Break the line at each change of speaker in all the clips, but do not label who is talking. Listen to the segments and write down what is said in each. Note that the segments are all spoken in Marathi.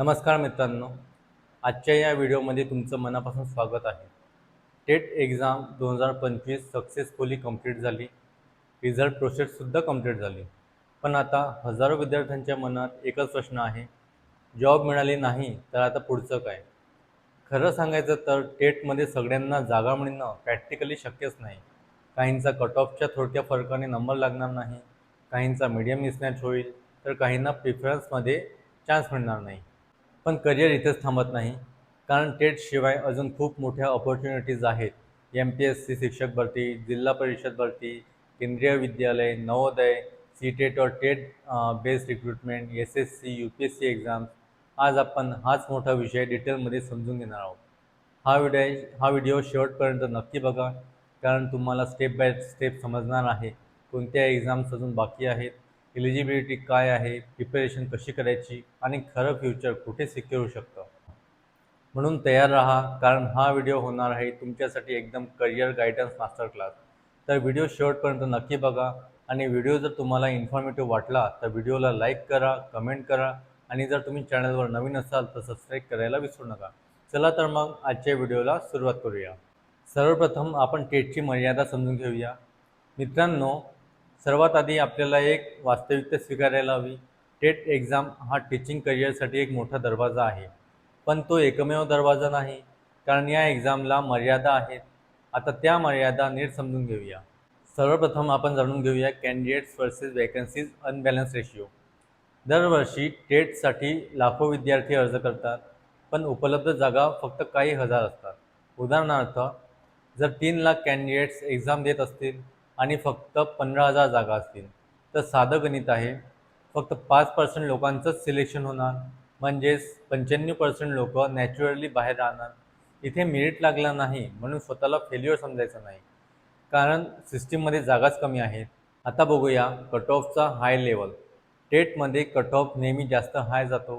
नमस्कार मित्रांनो. आजच्या या व्हिडिओमध्ये तुमचं मनापासून स्वागत आहे. टेट एक्झाम दोन हजार पंचवीस सक्सेसफुली कंप्लीट झाली. रिझल्ट प्रोसेससुद्धा कंप्लीट झाली. पण आता हजारो विद्यार्थ्यांच्या मनात एकच प्रश्न आहे. जॉब मिळाली नाही तर आता पुढचं काय? खरं सांगायचं तर टेटमध्ये सगळ्यांना जागा मिळणं प्रॅक्टिकली शक्यच नाही. काहींचा कट ऑफच्या थोडक्या फरकाने नंबर लागणार नाही. काहींचा मीडियम मिसमॅच होईल तर काहींना प्रिफरन्समध्ये चान्स मिळणार नाही. पण करिअर इथेच थांबत नाही. कारण टेटशिवाय अजून खूप मोठ्या ऑपॉर्च्युनिटीज आहेत. एम पी एस सी शिक्षक भरती जिल्हा परिषद भरती केंद्रीय विद्यालय नवोदय सी टेट और TET based recruitment S S C U P S C exams आज आपण हाच मोठा विषय डिटेलमध्ये समजून घेणार आहोत. हा व्हिडिओ हा व्हिडिओ शेवटपर्यंत नक्की बघा. कारण तुम्हाला स्टेप बाय स्टेप समजणार आहे. कोणत्या एक्झाम्स अजून बाकी आहेत? एलिजिबिलिटी काय आहे? प्रिपरेशन कशी करायची? आणि खरं फ्युचर कुठे सिक्युअर होऊ शकतं? म्हणून तयार राहा कारण हा व्हिडिओ होणार आहे तुमच्यासाठी एकदम करिअर गायडन्स मास्टर क्लास तर व्हिडिओ शेवटपर्यंत नक्की बघा. आणि व्हिडिओ जर तुम्हाला इन्फॉर्मेटिव्ह वाटला तर व्हिडिओला लाईक करा कमेंट करा. आणि जर तुम्ही चॅनलवर नवीन असाल तर सबस्क्राईब करायला विसरू नका. चला तर मग आजच्या व्हिडिओला सुरुवात करूया. सर्वप्रथम आपण टेटची मर्यादा समजून घेऊया. मित्रांनो सर्वात आधी आपल्याला एक वास्तविकता स्वीकारायला हवी. टेट एक्झाम हा टीचिंग करिअरसाठी एक मोठा दरवाजा आहे. पण तो एकमेव दरवाजा नाही. कारण या एक्झामला मर्यादा आहेत. आता त्या मर्यादा नीट समजून घेऊया. सर्वप्रथम आपण जाणून घेऊया candidates versus vacancies unbalance ratio दरवर्षी टेटसाठी लाखो विद्यार्थी अर्ज करतात. पण उपलब्ध जागा फक्त काही हजार असतात. उदाहरणार्थ जर तीन लाख कॅन्डिडेट्स एक्झाम देत असतील आणि फक्त पंधरा हजार जागा असतील. तर साधं गणित आहे फक्त पाच पर्सेंट लोकांचंच सिलेक्शन होणार. म्हणजेच पंच्याण्णव पर्सेंट लोक नॅचरली बाहेर राहणार. इथे मेरिट लागला नाही म्हणून स्वतःला फेल्युअर समजायचं नाही. कारण सिस्टीममध्ये जागाच कमी आहेत. आता बघूया कट ऑफचा हाय लेवल टेटमध्ये कट ऑफ नेहमी जास्त हाय जातो.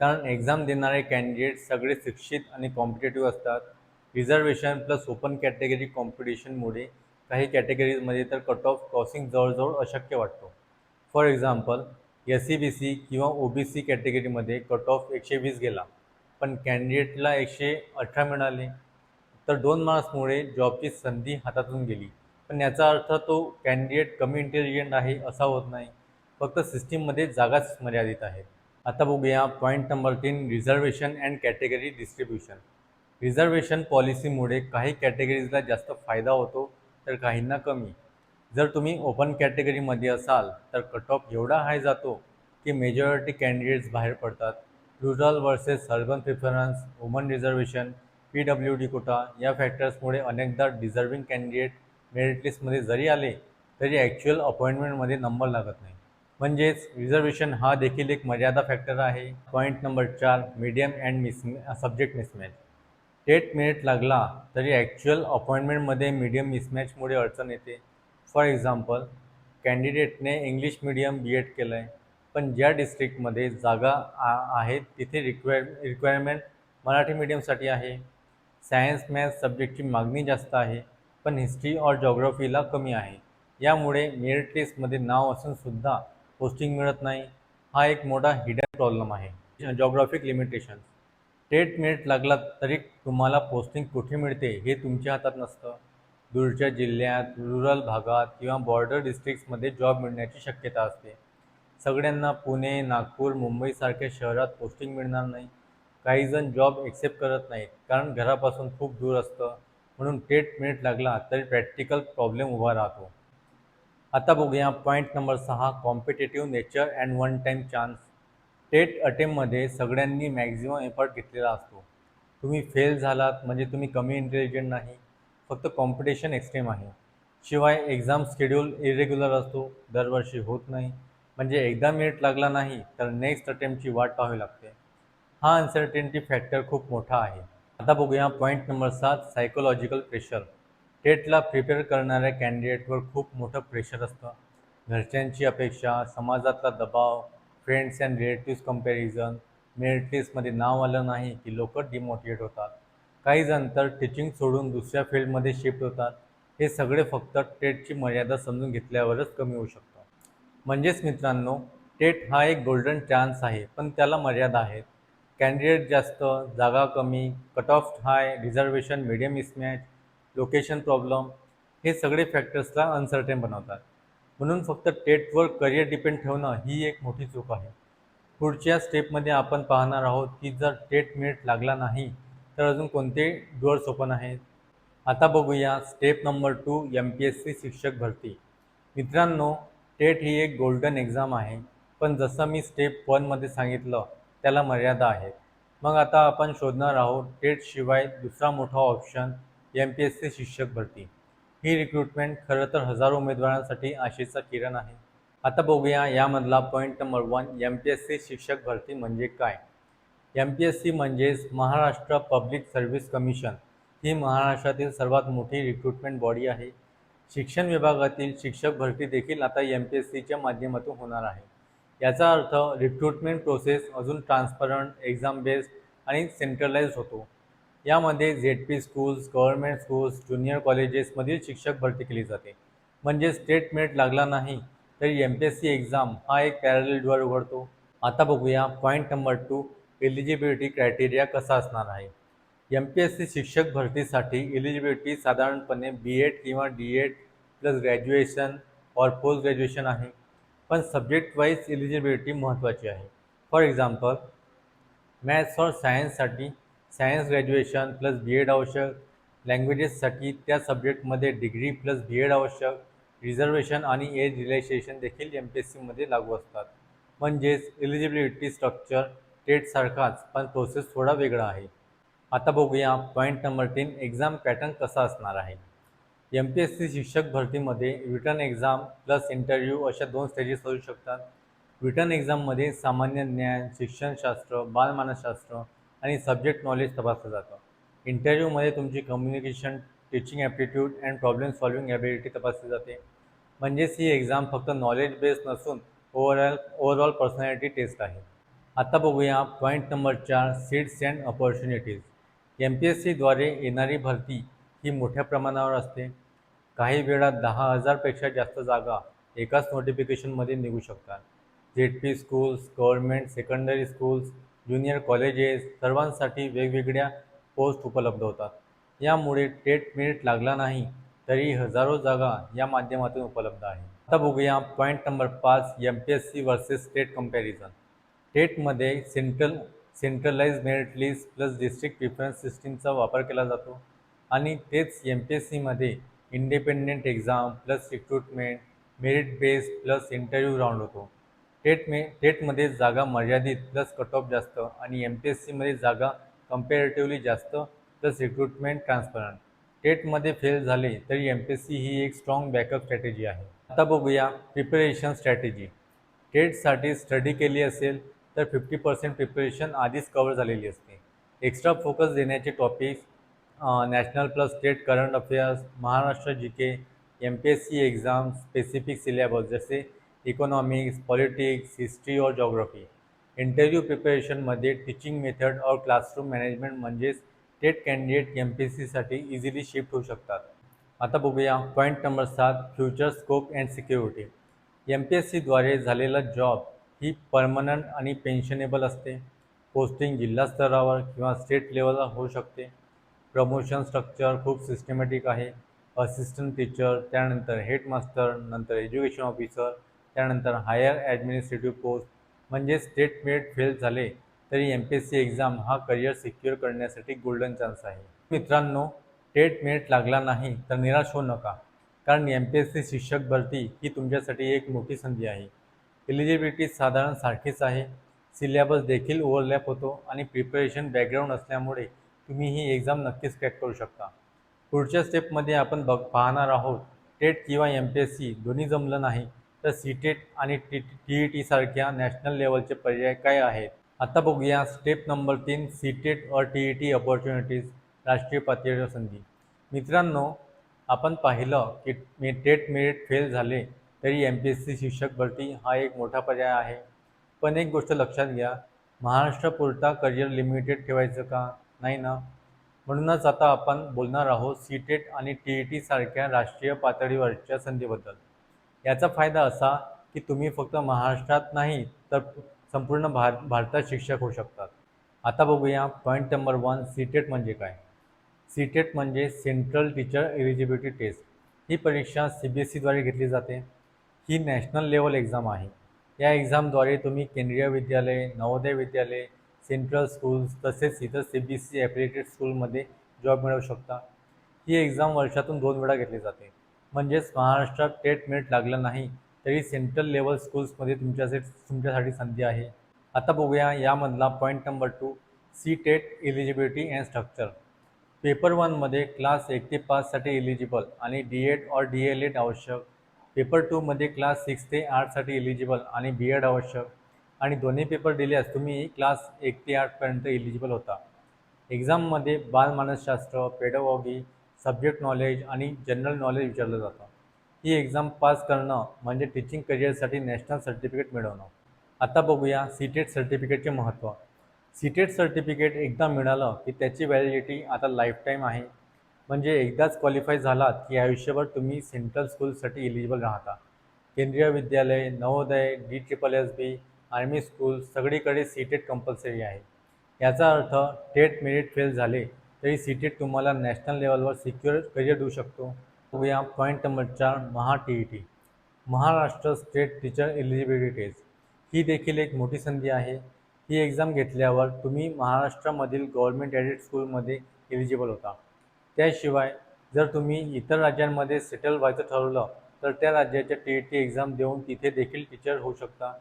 कारण एक्झाम देणारे कॅन्डिडेट सगळे शिक्षित आणि कॉम्पिटेटिव्ह असतात. रिझर्वेशन प्लस ओपन कॅटेगरी कॉम्पिटिशनमुळे काही कॅटेगरीजमध्ये तर कट ऑफ क्रॉसिंग जवळजवळ अशक्य वाटतो. For example S C B C किंवा ओ बी सी कॅटेगरीमध्ये कट ऑफ एकशे वीस गेला पण कॅन्डिडेटला एकशे अठरा मिळाले तर दोन मार्क्समुळे जॉबची संधी हातातून गेली. पण याचा अर्थ तो कॅन्डिडेट कमी इंटेलिजंट आहे असा होत नाही फक्त सिस्टीममध्ये जागाच मर्यादित आहेत आता बघूया पॉईंट नंबर तीन reservation and category distribution reservation पॉलिसीमुळे काही कॅटेगरीजला जास्त फायदा होतो तर काहींना कमी. जर तुम्ही ओपन कॅटेगरीमध्ये असाल तर कट ऑफ एवढा हाय जातो की मेजॉरिटी कॅन्डिडेट्स बाहेर पडतात. Rural versus urban preference woman reservation P W D quota या फॅक्टर्समुळे अनेकदा डिझर्विंग कॅन्डिडेट मेरिट लिस्टमध्ये जरी आले तरी ॲक्च्युअल अपॉइंटमेंटमध्ये नंबर लागत नाही. म्हणजेच रिझर्वेशन हा देखील एक मर्यादा फॅक्टर आहे. पॉईंट नंबर चार medium and miss subject mismatch TET minute लागला तरी ॲक्च्युअल अपॉइंटमेंटमध्ये मीडियम मिसमॅचमुळे अडचण येते. फॉर एक्झाम्पल कॅन्डिडेटने इंग्लिश मीडियम बी एड केलं आहे पण ज्या डिस्ट्रिक्टमध्ये जागा आ आहेत तिथे रिक्वायर रिक्वायरमेंट मराठी मीडियमसाठी आहे. सायन्स मॅथ्स सब्जेक्टची मागणी जास्त आहे पण हिस्ट्री और जॉग्रफीला कमी आहे. यामुळे मेरिट लिस्टमध्ये नाव असूनसुद्धा पोस्टिंग मिळत नाही. हा एक मोठा हिडन प्रॉब्लेम आहे. जॉग्राफिक लिमिटेशन्स टेट मिनिट लागला तरी तुम्हाला पोस्टिंग कुठे मिळते हे तुमच्या हातात नसतं. दूरच्या जिल्ह्यात रुरल भागात किंवा बॉर्डर डिस्ट्रिक्ट्समध्ये जॉब मिळण्याची शक्यता असते. सगळ्यांना पुणे नागपूर मुंबईसारख्या शहरात पोस्टिंग मिळणार नाही. काहीजण जॉब एक्सेप्ट करत नाहीत कारण घरापासून खूप दूर असतं. म्हणून टेट मिनिट लागला तरी प्रॅक्टिकल प्रॉब्लेम उभा राहतो. आता बघूया पॉईंट नंबर सहा competitive nature and one time chance TET अटेम्पमध्ये सगळ्यांनी मॅक्झिमम एफर्ट घेतलेला असतो. तुम्ही फेल झालात म्हणजे तुम्ही कमी इंटेलिजंट नाही फक्त कॉम्पिटिशन एक्स्ट्रीम आहे. शिवाय एक्झाम शेड्यूल इरेग्युलर असतो दरवर्षी होत नाही. म्हणजे एकदा मिनिट लागला नाही तर नेक्स्ट अटेम्प्टची वाट पाहावी लागते. हा अनसर्टेनिटी फॅक्टर खूप मोठा आहे. आता बघूया पॉईंट नंबर सात सायकोलॉजिकल प्रेशर टेटला प्रिपेअर करणाऱ्या कॅन्डिडेटवर खूप मोठं प्रेशर असतं. घरच्यांची अपेक्षा समाजातला दबाव friends and relatives comparison merit लिस्टमध्ये नाव आलं नाही की लोक डिमोटिवेट होतात. काही जण तर टीचिंग सोडून दुसऱ्या फील्डमध्ये शिफ्ट होतात. हे सगळे फक्त टेटची मर्यादा समजून घेतल्यावरच कमी होऊ शकतं. म्हणजेच मित्रांनो टेट हा एक गोल्डन चान्स आहे पण त्याला मर्यादा आहेत. कॅन्डिडेट जास्त जागा कमी cut off high reservation medium mismatch location problem हे सगळे फॅक्टर्सला अनसर्टेन बनवतात. म्हणून फक्त टेटवर करिअर डिपेंड ठेवणं ही एक मोठी चूक आहे. पुढच्या स्टेपमध्ये आपण पाहणार आहोत की जर टेट मिनिट लागला नाही तर अजून कोणते डोअर्स ओपन आहेत आता बघूया step number two M P S C शिक्षक भरती. मित्रांनो टेट ही एक गोल्डन एक्झाम आहे पण जसं मी स्टेप वनमध्ये सांगितलं त्याला मर्यादा आहेत मग आता आपण शोधणार आहोत टेटशिवाय दुसरा मोठा option M P S C शिक्षक भरती. ही रिक्रुटमेंट खरं तर हजारो उमेदवारांसाठी आशेचा किरण आहे. आता बघूया यामधला point number one M P S C शिक्षक भरती म्हणजे काय? एम पी एस सी म्हणजेच महाराष्ट्र पब्लिक सर्व्हिस कमिशन ही महाराष्ट्रातील सर्वात मोठी रिक्रुटमेंट बॉडी आहे. शिक्षण विभागातील शिक्षक भरती देखील आता एम पी एस सीच्या माध्यमातून होणार आहे. याचा अर्थ रिक्रुटमेंट प्रोसेस अजून ट्रान्सपरंट एक्झाम बेस्ड आणि सेंट्रलाइज होतो. यामध्ये Z P schools government schools junior कॉलेजेसमधील शिक्षक भरती केली जाते. म्हणजे स्टेट मेरिट लागला नाही तरी M P S C exam हा एक पॅरल डोअर उघडतो. आता बघूया point number two eligibility criteria कसा असणार आहे. एम पी एस सी शिक्षक भरतीसाठी एलिजिबिलिटी साधारणपणे बी एड किंवा डी एड प्लस ग्रॅज्युएशन और पोस्ट ग्रॅज्युएशन आहे. पण सब्जेक्ट वाईज एलिजिबिलिटी महत्त्वाची आहे. फॉर एक्झाम्पल मॅथ्स और सायन्ससाठी science graduation plus B Ed आवश्यक लँग्वेजेससाठी त्या सब्जेक्टमध्ये डिग्री प्लस बी एड आवश्यक रिझर्वेशन आणि एज रिलॅक्सेशन देखील एम पी एस सीमध्ये लागू असतात. म्हणजेच एलिजिबिलिटी स्ट्रक्चर टेटसारखाच पण प्रोसेस थोडा वेगळा आहे. आता बघूया पॉईंट नंबर तीन एक्झाम पॅटर्न कसा असणार आहे. एम पी एस सी शिक्षक भरतीमध्ये रिटर्न एक्झाम प्लस इंटरव्ह्यू अशा दोन स्टेजेस असू शकतात. रिटर्न एक्झाममध्ये सामान्य ज्ञान शिक्षणशास्त्र बालमानसशास्त्र आणि सब्जेक्ट नॉलेज तपासलं जातं. इंटरव्ह्यूमध्ये तुमची communication teaching aptitude and problem solving ability तपासली जाते. म्हणजेच ही एक्झाम फक्त नॉलेज बेस्ड नसून ओव्हरऑल ओव्हरऑल पर्सनॅलिटी टेस्ट आहे. आता बघूया पॉईंट नंबर चार seats and opportunities M P S सीद्वारे येणारी भरती ही मोठ्या प्रमाणावर असते. काही वेळा दहा हजारपेक्षा जास्त जागा एकाच नोटिफिकेशनमध्ये निघू शकतात. Z P schools government secondary schools junior colleges सर्वांसाठी वेगवेगळ्या पोस्ट उपलब्ध होतात. यामुळे टेट मेरिट लागला नाही तरी हजारो जागा या माध्यमातून उपलब्ध आहे. आता बघूया पॉईंट नंबर पाच M P S C versus state comparison टेटमध्ये central centralise merit list plus district preference सिस्टीमचा वापर केला जातो आणि तेच एम पी एस सीमध्ये independent exam plus recruitment merit base plus interview round होतो. टेट मे टेटमध्ये जागा मर्यादित प्लस कट ऑफ जास्त आणि एम पी एस सीमध्ये जागा कम्पॅरेटिव्हली जास्त प्लस रिक्रुटमेंट ट्रान्सपरंट टेटमध्ये फेल झाले तरी एम पी एस सी ही एक स्ट्रॉंग बॅकअप स्ट्रॅटेजी आहे. आता बघूया प्रिपरेशन स्ट्रॅटेजी टेटसाठी स्टडी केली असेल तर फिफ्टी पर्सेंट प्रिपरेशन आधीच कवर झालेली असते. एक्स्ट्रा फोकस देण्याचे topics national plus state current affairs Maharashtra G K M P S C exam specific syllabus जसे इकॉनॉमिक्स पॉलिटिक्स हिस्ट्री और जॉग्रफी इंटरव्ह्यू प्रिपरेशनमध्ये टीचिंग मेथड और क्लासरूम मॅनेजमेंट म्हणजेच TET candidate M P S सीसाठी इझिली शिफ्ट होऊ शकतात. आता बघूया पॉईंट नंबर सात future scope and security M P S सीद्वारे झालेला जॉब ही परमनंट आणि पेन्शनेबल असते. पोस्टिंग जिल्हा स्तरावर किंवा स्टेट लेवलला होऊ शकते. प्रमोशन स्ट्रक्चर खूप सिस्टमॅटिक आहे. असिस्टंट टीचर त्यानंतर हेडमास्टर नंतर एज्युकेशन ऑफिसर त्यानंतर हायर ॲडमिनिस्ट्रेटिव्ह पोस्ट म्हणजे स्टेट मेरिट फेल झाले तरी M P S C exam हा करिअर सिक्युअर करण्यासाठी गोल्डन चान्स आहे. मित्रांनो टेट मेरिट लागला नाही तर निराश होऊ नका कारण एम पी एस सी शिक्षक भरती ही तुमच्यासाठी एक मोठी संधी आहे. एलिजिबिलिटी साधारण सारखीच आहे. सिलेबस देखील ओव्हरलॅप होतो आणि प्रिपरेशन बॅकग्राऊंड असल्यामुळे तुम्ही ही एक्झाम नक्कीच क्रॅक करू शकता. पुढच्या स्टेपमध्ये आपण बघ पाहणार आहोत टेट किंवा एम पी एस सी दोन्ही जमलं नाही तर सी टेट आणि टी टी ई टीसारख्या नॅशनल लेवलचे पर्याय काय आहेत? आता बघूया स्टेप नंबर तीन सी टेट और टी ई टी ऑपॉर्च्युनिटीज राष्ट्रीय पातळीवर संधी. मित्रांनो आपण पाहिलं की मी टेट मेरिट फेल झाले तरी एम पी एस सी शिक्षक भरती हा एक मोठा पर्याय आहे. पण एक गोष्ट लक्षात घ्या महाराष्ट्रापुरता करिअर लिमिटेड ठेवायचं का? नाही ना? म्हणूनच आता आपण बोलणार आहोत सी टेट आणि टी ई टी सारख्या राष्ट्रीय पातळीवरच्या संधीबद्दल. याचा फायदा असा की तुम्ही फक्त महाराष्ट्रात नाही तर संपूर्ण भार भारतात शिक्षक होऊ शकतात. आता बघूया point number one C TET म्हणजे काय? सी टेट म्हणजे सेंट्रल टीचर एलिजिबिलिटी टेस्ट ही परीक्षा सी बी एस ईद्वारे घेतली जाते. ही नॅशनल लेवल एक्झाम आहे. या एक्झामद्वारे तुम्ही केंद्रीय विद्यालय नवोदय विद्यालय सेंट्रल स्कूल्स तसेच इतर C B S C affiliated स्कूलमध्ये जॉब मिळवू शकता. ही एक्झाम वर्षातून दोन वेळा घेतली जाते. म्हणजेच महाराष्ट्रात टेट मेट लागलं नाही तरी सेंट्रल लेवल स्कूल्समध्ये तुमच्यासाठी तुमच्यासाठी संधी आहे. आता बघूया यामधला point number two C TET eligibility and structure paper वनमध्ये क्लास एक ते पाचसाठी एलिजिबल आणि डी एड और डी एल एड आवश्यक. पेपर टूमध्ये क्लास सिक्स ते आठसाठी एलिजिबल आणि बी एड आवश्यक. आणि दोन्ही पेपर दिल्यास तुम्ही क्लास एक ते आठपर्यंत एलिजिबल होता. एक्झाममध्ये बालमानसशास्त्र पेडोगॉगी सब्जेक्ट नॉलेज आणि जनरल नॉलेज विचारलं जातं. ही एक्झाम पास करणं म्हणजे टीचिंग करिअरसाठी नॅशनल सर्टिफिकेट मिळवणं. आता बघूया सी टेट सर्टिफिकेटचे महत्त्व सी टेट सर्टिफिकेट एकदा मिळालं की त्याची व्हॅलिडिटी आता लाईफटाईम आहे. म्हणजे एकदाच क्वालिफाय झालात की आयुष्यभर तुम्ही सेंट्रल स्कूलसाठी एलिजिबल राहता. Kendriya Vidyalaya Navodaya D triple S B army school सगळीकडे सीटेट कंपल्सरी आहे. याचा अर्थ टेट मेरिट फेल झाले तरी सी टेट तुम्हाला नॅशनल लेवलवर सिक्युअर करिअर देऊ शकतो. बघूया पॉईंट नंबर चार Maha T E T Maharashtra state teacher eligibility test ही देखील एक मोठी संधी आहे. ही एक्झाम घेतल्यावर तुम्ही महाराष्ट्रामधील गव्हर्मेंट एडेड स्कूलमध्ये एलिजिबल होता. त्याशिवाय जर तुम्ही इतर राज्यांमध्ये सेटल व्हायचं ठरवलं तर त्या राज्याच्या टी ई टी एक्झाम देऊन तिथे देखील टीचर होऊ शकता.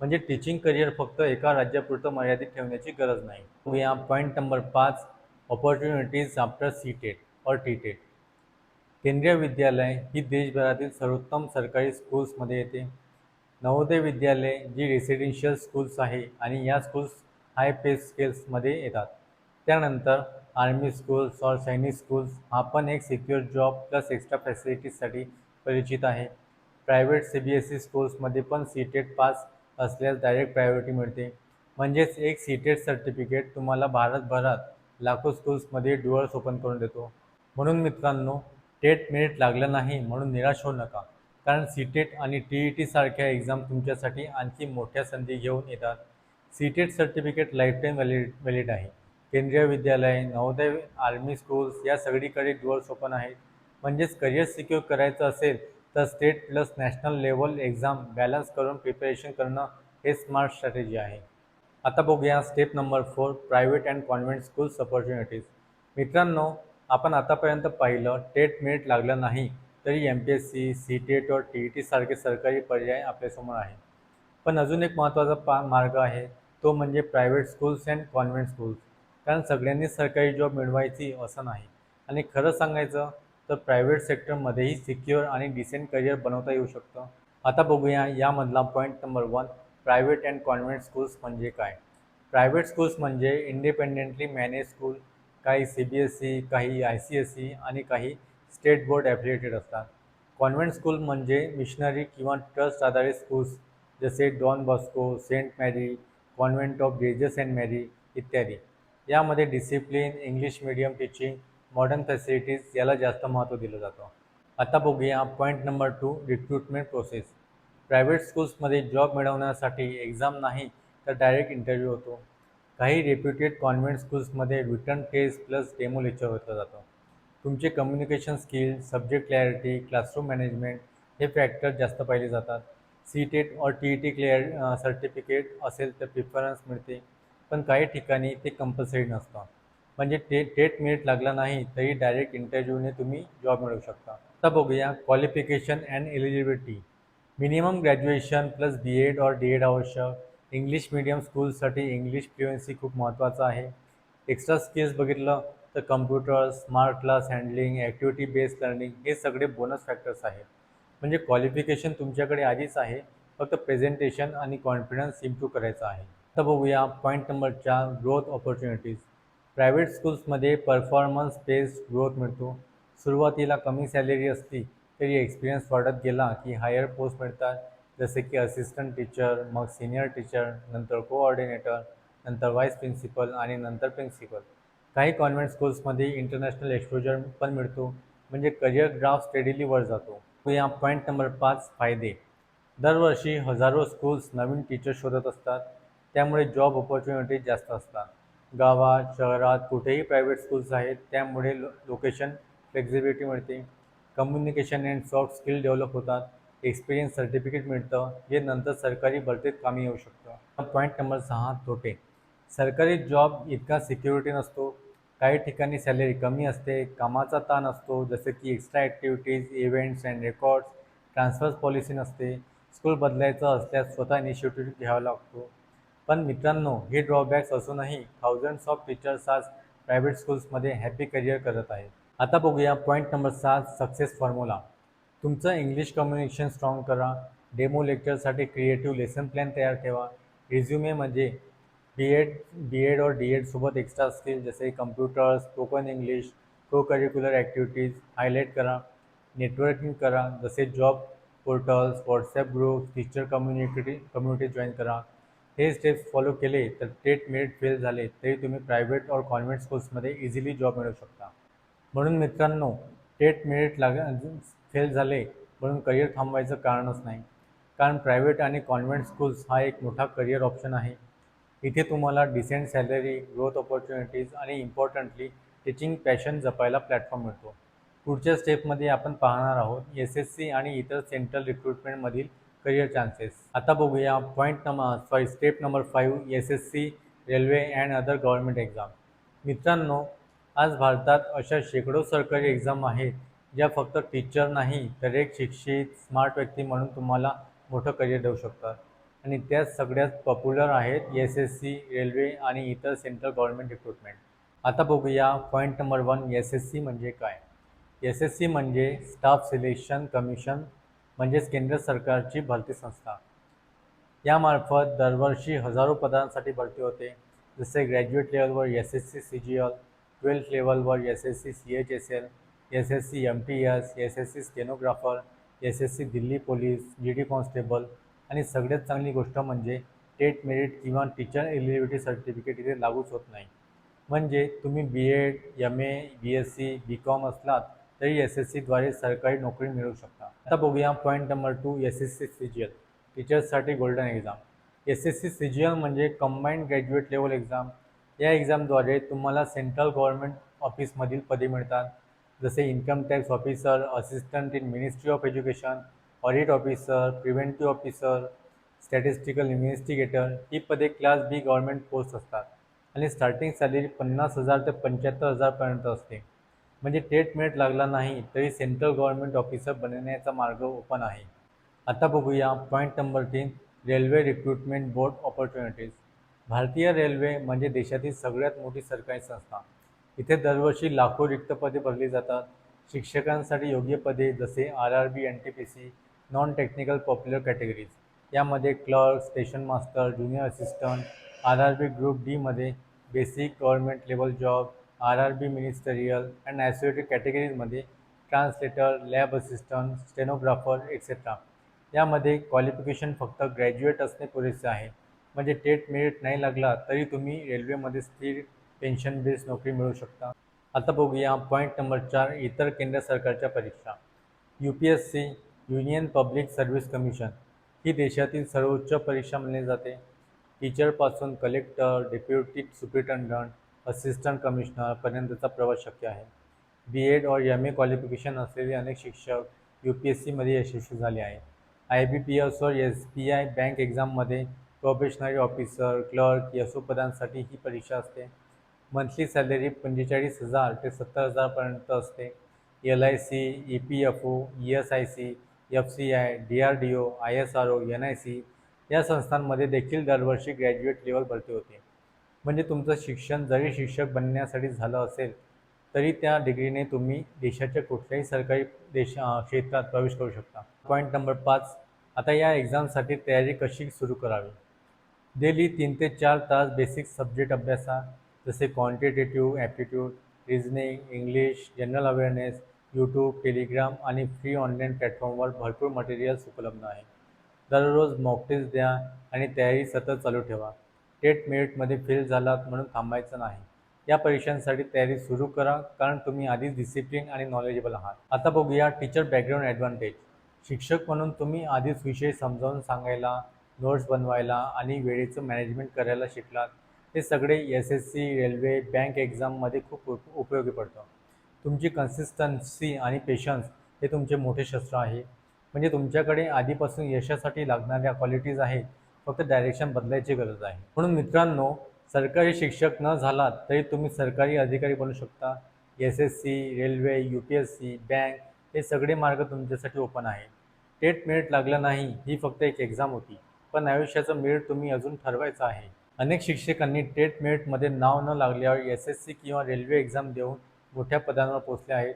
म्हणजे टीचिंग करिअर फक्त एका राज्यापुरतं मर्यादित ठेवण्याची गरज नाही. या पॉईंट नंबर पाच ऑपॉर्च्युनिटीज आफ्टर सी टेट और टी टेट केंद्रीय विद्यालय ही देशभरातील सर्वोत्तम सरकारी स्कूल्समध्ये येते. नवोदय विद्यालय जी रेसिडेन्शियल स्कूल्स आहे आणि या स्कूल्स हाय पे स्केल्समध्ये येतात. त्यानंतर आर्मी स्कूल्स और सैनिक स्कूल्स हा पण एक सिक्युअर जॉब प्लस एक्स्ट्रा फॅसिलिटीजसाठी परिचित आहे. Private C B S E स्कूल्समध्ये पण सी टेट पास असल्यास डायरेक्ट प्रायोरिटी मिळते. म्हणजेच एक सी टेट सर्टिफिकेट तुम्हाला भारतभरात लाखो स्कूल्समध्ये ड्युअल्स ओपन करून देतो. म्हणून मित्रांनो टेट मेरिट लागलं नाही म्हणून निराश होऊ नका. कारण सी टेट आणि टी ई टी सारख्या एक्झाम तुमच्यासाठी आणखी मोठ्या संधी घेऊन येतात. C TET certificate lifetime valid valid आहे. केंद्रीय विद्यालय नवोदय आर्मी स्कूल्स या सगळीकडे ड्युअल्स ओपन आहेत. म्हणजेच करिअर सिक्युअर करायचं असेल तर state plus national level exam balance करून प्रिपरेशन करणं हे स्मार्ट स्ट्रॅटेजी आहे. आता बघूया step number four private and convent schools opportunities मित्रांनो आपण आतापर्यंत पाहिलं टेट मेरिट लागलं नाही तरी M P S C C TET और टी ई टी सारखे सरकारी पर्याय आपल्यासमोर आहे पण अजून एक महत्त्वाचा पा मार्ग आहे तो म्हणजे private schools and convent schools कारण सगळ्यांनीच सरकारी जॉब मिळवायची असं नाही. आणि खरं सांगायचं तर प्रायव्हेट सेक्टरमध्येही सिक्युअर आणि डिसेंट करिअर बनवता येऊ शकतं. आता बघूया यामधला point number one private and convent schools म्हणजे काय? प्रायव्हेट स्कूल्स म्हणजे इंडिपेंडेंटली मॅनेज स्कूल काही सी बी एस ई काही आय सी एस ई आणि काही स्टेट बोर्ड ॲफिलिएटेड असतात. कॉन्व्हेंट स्कूल म्हणजे मिशनरी किंवा ट्रस्ट आधारित स्कूल्स जसे Don Bosco Saint Mary convent of Jesus and Mary इत्यादी. यामध्ये discipline English medium teaching modern facilities याला जास्त महत्त्व दिलं जातं. आता बघूया point number two recruitment process private स्कूल्समध्ये job मिळवण्यासाठी एक्झाम नाही तर डायरेक्ट इंटरव्ह्यू होतो. काही reputed convent स्कूल्समध्ये written test plus demo lecture होतं जातं. तुमचे communication skill subject clarity classroom management हे फॅक्टर जास्त पाहिले जातात. सी टेट और T E T clear certificate असेल तर प्रिफरन्स मिळते पण काही ठिकाणी ते कंपल्सरी नसतं. म्हणजे टे टेट मेरिट लागला नाही तरी डायरेक्ट इंटरव्ह्यूने तुम्ही जॉब मिळवू शकता. आता बघूया qualification and eligibility. Minimum graduation plus B Ed और डी एड आवश्यक. इंग्लिश मिडियम स्कूलसाठी इंग्लिश फ्लुएन्सी खूप महत्त्वाचं आहे. एक्स्ट्रा स्किल्स बघितलं तर computer smart class handling activity based learning हे सगळे बोनस फॅक्टर्स आहेत. म्हणजे क्वालिफिकेशन तुमच्याकडे आधीच आहे. फक्त प्रेझेंटेशन आणि कॉन्फिडन्स इम्प्रूव्ह करायचा आहे. आता बघूया पॉईंट नंबर चार ग्रोथ ऑपॉर्च्युनिटीज प्रायव्हेट स्कूल्समध्ये परफॉर्मन्स बेस्ड ग्रोथ मिळतो. सुरुवातीला कमी सॅलरी असली तरी एक्सपिरियन्स वाढत गेला की हायर पोस्ट मिळतात. जसे की असिस्टंट टीचर मग सिनियर टीचर नंतर कोऑर्डिनेटर नंतर व्हाईस प्रिन्सिपल आणि नंतर प्रिन्सिपल काही कॉन्व्हेंट स्कूल्समध्ये इंटरनॅशनल एक्सपोजर पण मिळतो. म्हणजे करिअर ग्राफ स्टडीली वर जातो. या पॉईंट नंबर पाच फायदे. दरवर्षी हजारो स्कूल्स नवीन टीचर शोधत असतात. त्यामुळे जॉब ऑपॉर्च्युनिटीज जास्त असतात. गावात शहरात कुठेही प्रायव्हेट स्कूल्स आहेत त्यामुळे लो लोकेशन फ्लेक्झिबिलिटी मिळते. Communication and soft skill develop होतात. एक्सपिरियन्स सर्टिफिकेट मिळतं. जे नंतर सरकारी भरतीत कामी येऊ शकतं. पॉईंट नंबर सहा तोटे. सरकारी जॉब इतका सिक्युरिटी नसतो. काही ठिकाणी सॅलरी कमी असते कामाचा ताण असतो जसं की extra activities events and records transfers policy नसते. स्कूल बदलायचं असल्यास स्वतः इनिशिएटिव्ह घ्यावा लागतो. पण मित्रांनो हे ड्रॉबॅक्स असूनही थाउजंड्स ऑफ टीचर्स आज प्रायव्हेट स्कूल्समध्ये हॅपी करिअर करत आहेत. आता बघूया पॉईंट नंबर सात सक्सेस फॉर्म्युला तुमचं इंग्लिश कम्युनिकेशन स्ट्रॉंग करा. डेमो लेक्चरसाठी क्रिएटिव्ह लेसन प्लॅन तयार ठेवा. रिझ्युमेमध्ये बी एड बी एड और डी एडसोबत एक्स्ट्रा स्किल जसे computers spoken English co curricular activities highlight करा. नेटवर्किंग करा. जसे job portals WhatsApp group teacher community community join करा. हे स्टेप्स फॉलो केले तर टेट मेरिट फेल झाले. तरी तुम्ही प्रायव्हेट और कॉन्व्हेंट स्कूल्समध्ये इझिली जॉब मिळवू शकता. म्हणून मित्रांनो टेट मेरिट लाग फेल झाले म्हणून करिअर थांबवायचं कारणच नाही. कारण प्रायव्हेट आणि कॉन्व्हेंट स्कूल्स हा एक मोठा करिअर ऑप्शन आहे. इथे तुम्हाला डिसेंट सॅलरी ग्रोथ ऑपॉर्च्युनिटीज आणि इम्पॉर्टंटली टीचिंग पॅशन जपायला प्लॅटफॉर्म मिळतो. पुढच्या स्टेपमध्ये आपण पाहणार आहोत एस एस सी आणि इतर सेंट्रल रिक्रुटमेंटमधील करिअर चान्सेस आता बघूया point number sorry step number five S S C railway and other government exam मित्रांनो आज भारतात अशा शेकडो सरकारी एक्झाम आहेत ज्या फक्त टीचर नाही तर एक शिक्षित स्मार्ट व्यक्ती म्हणून तुम्हाला मोठं करिअर देऊ शकतात. आणि त्यात सगळ्यात पॉप्युलर आहेत एस एस सी रेल्वे आणि इतर सेंट्रल गव्हर्नमेंट रिक्रुटमेंट आता बघूया point number one S S C म्हणजे काय? एस एस सी म्हणजे स्टाफ सिलेक्शन कमिशन म्हणजेच केंद्र सरकारची भरती संस्था. यामार्फत दरवर्षी हजारो पदांसाठी भरती होते. जसे ग्रॅज्युएट लेवलवर S S C C G L twelfth लेवलवर S S C C H S L S S C M T S S S C stenographer S S C Delhi police G D constable आणि सगळ्यात चांगली गोष्ट म्हणजे टेट मेरिट किंवा टीचर एलिजिबिलिटी सर्टिफिकेट इथे लागूच होत नाही. म्हणजे तुम्ही B Ed M A B S C B Com असलात तरी एस एस सीद्वारे सरकारी नोकरी मिळवू शकता. आता बघूया point number two S S C C G L टीचर्ससाठी golden exam S S C C G L म्हणजे कंबाईंड ग्रॅज्युएट लेवल एक्झाम या एक्झामद्वारे तुम्हाला सेंट्रल गव्हर्नमेंट ऑफिसमधील पदे मिळतात. जसे income tax officer assistant in ministry of education audit officer preventive officer statistical investigator ही पदे क्लास बी गव्हर्नमेंट पोस्ट असतात. आणि स्टार्टिंग सॅलरी पन्नास हजार ते पंच्याहत्तर हजारपर्यंत असते. म्हणजे टेट मेट लागला नाही तरी सेंट्रल गव्हर्नमेंट ऑफिसर बनण्याचा मार्ग ओपन आहे. आता बघूया पॉईंट नंबर तीन रेल्वे रिक्रुटमेंट बोर्ड ऑपॉर्च्युनिटीज भारतीय रेल्वे म्हणजे देशातील सगळ्यात मोठी सरकारी संस्था. इथे दरवर्षी लाखो रिक्त पदे भरली जातात. शिक्षकांसाठी योग्य पदे जसे R R B N T P C non technical popular categories यामध्ये clerk station master junior assistant R R B group डीमध्ये basic government level job R R B ministerial and associated कॅटेगरीजमध्ये translator lab assistant stenographer etcetera यामध्ये क्वालिफिकेशन फक्त ग्रॅज्युएट असणे पुरेसे आहे. म्हणजे टेट मेरिट नाही लागला तरी तुम्ही रेल्वेमध्ये स्थिर पेन्शन बेस नोकरी मिळू शकता. आता बघूया पॉईंट नंबर चार इतर केंद्र सरकारच्या परीक्षा. U P S C union public service commission ही देशातील सर्वोच्च परीक्षा मानली जाते. टीचरपासून कलेक्टर डेप्युटी सुप्रिटेंडंट असिस्टंट कमिशनरपर्यंतचा प्रवास शक्य आहे. बी एड और एम ए क्वालिफिकेशन असलेले अनेक शिक्षक यू पी एस सीमध्ये यशस्वी झाले आहे आय बी पी एस और एस बी आय बँक एक्झाममध्ये प्रोबेशनरी ऑफिसर क्लर्क यसो पदांसाठी ही परीक्षा असते. मंथली सॅलरी पंचेचाळीस हजार ते सत्तर हजारपर्यंत असते. L I C E P F O E S I C F C I D R D O I S R O N I C या संस्थांमध्ये देखील दरवर्षी ग्रॅज्युएट लेवल भरती होते. म्हणजे तुमचं शिक्षण जरी शिक्षक बनण्यासाठी झालं असेल तरी त्या डिग्रीने तुम्ही देशाच्या कुठल्याही सरकारी देश क्षेत्रात प्रवेश करू शकता. पॉईंट नंबर पाच. आता या एक्झामसाठी तयारी कशी सुरू करावी? डेली तीन ते चार तास बेसिक सब्जेक्ट अभ्यासा जसे quantitative aptitude reasoning English general awareness YouTube Telegram आणि फ्री ऑनलाईन प्लॅटफॉर्मवर भरपूर मटेरियल्स उपलब्ध आहे दररोज मॉक टेस्ट द्या आणि तयारी सतत चालू ठेवा. टेट मेरिटमध्ये फेल झालात म्हणून थांबायचं नाही. या परीक्षांसाठी तयारी सुरू करा कारण तुम्ही आधीच डिसिप्लिन आणि नॉलेजेबल आहात. आता बघूया टीचर बॅकग्राऊंड ॲडव्हान्टेज शिक्षक म्हणून तुम्ही आधीच विषय समजावून सांगायला नोट्स बनवायला आणि वेळेचं मॅनेजमेंट करायला शिकलात हे सगळे S S C railway bank एक्झाममध्ये खूप उप उपयोगी पडतं. तुमची कन्सिस्टन्सी आणि पेशन्स हे तुमचे मोठे शस्त्र आहे. म्हणजे तुमच्याकडे आधीपासून यशासाठी लागणाऱ्या क्वालिटीज आहेत फक्त डायरेक्शन बदलायची गरज आहे. म्हणून मित्रांनो सरकारी शिक्षक न झालात तरी तुम्ही सरकारी अधिकारी बनू शकता. S S C railway U P S C bank हे सगळे मार्ग तुमच्यासाठी ओपन आहे टेट मेरिट लागलं नाही ही फक्त एक एक्झाम होती. पण आयुष्याचं मेरिट तुम्ही अजून ठरवायचं आहे. अनेक शिक्षकांनी टेट मेरिटमध्ये नाव न लागल्यावर एस एस सी किंवा रेल्वे एक्झाम देऊन मोठ्या पदांवर पोहोचले आहेत.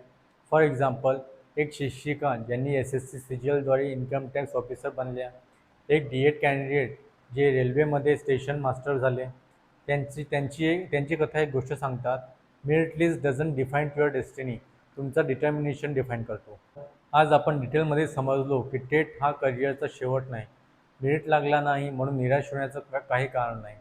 फॉर एक्झाम्पल एक शिक्षिका ज्यांनी S S C C G एलद्वारे income tax officer बनल्या. एक डी एड कॅन्डिडेट जे रेल्वेमध्ये स्टेशन मास्टर झाले. त्यांची त्यांची त्यांची कथा एक गोष्ट सांगतात. Merit list doesn't define your destiny. तुमचा डिटर्मिनेशन डिफाईन करतो. आज आपण डिटेलमध्ये समजलो की टेट हा करिअरचा शेवट नाही. मिनिट लागला नाही म्हणून निराश होण्याचं का- काही कारण नाही.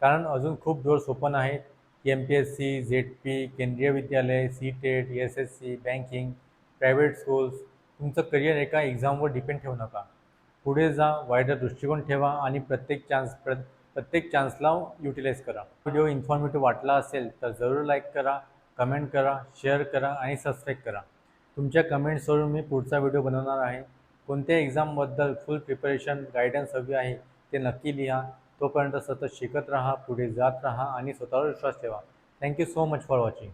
कारण अजून खूप जोर सोपन आहेत M P S C Z P Kendriya Vidyalaya C TET S S C banking private schools तुमचं करिअर एका एक्झामवर डिपेंड ठेवू नका. पुढे जा वाईडर दृष्टिकोन ठेवा आणि प्रत्येक चान्स प्र प्रत्येक चान्सला युटिलाइज करा. व्हिडिओ इन्फॉर्मेटिव्ह वाटला असेल तर जरूर लाईक करा कमेंट करा शेअर करा आणि सबस्क्राईब करा. तुमच्या कमेंट्सवरून मी पुढचा व्हिडिओ बनवणार आहे. कोणत्या एक्झामबद्दल फुल प्रिपरेशन गायडन्स हवी आहे ते नक्की लिहा. तोपर्यंत सतत शिकत राहा पुढे जात राहा आणि स्वतःवर विश्वास ठेवा. Thank you so much for watching